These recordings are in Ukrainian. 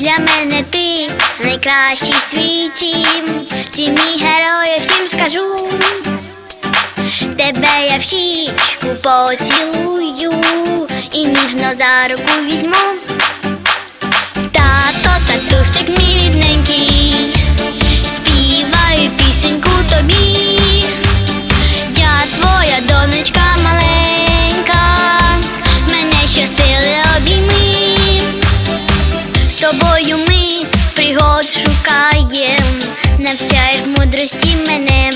Для мене ти найкращий в світі. Ти мій герой, всім скажу. Тебе я в щічку поцілую і ніжно за руку візьму. Тато, тобою ми пригод шукаєм, навчаєш мудрості мене.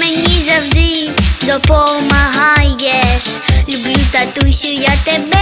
Мені завжди допомагаєш. Люблю татусю, я тебе.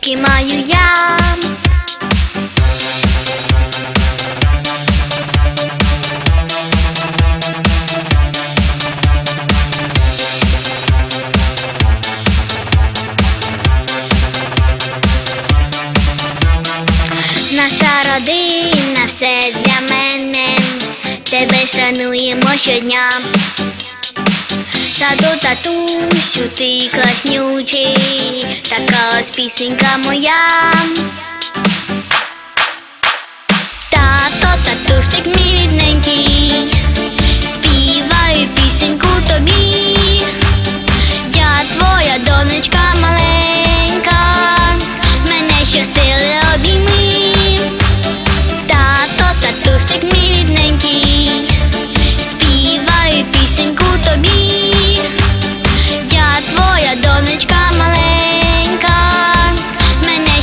Сестрички маю я. Наша родина все для мене, тебе шануємо щодня. Тату, татусю, ти класнючий, така ось пісенька моя.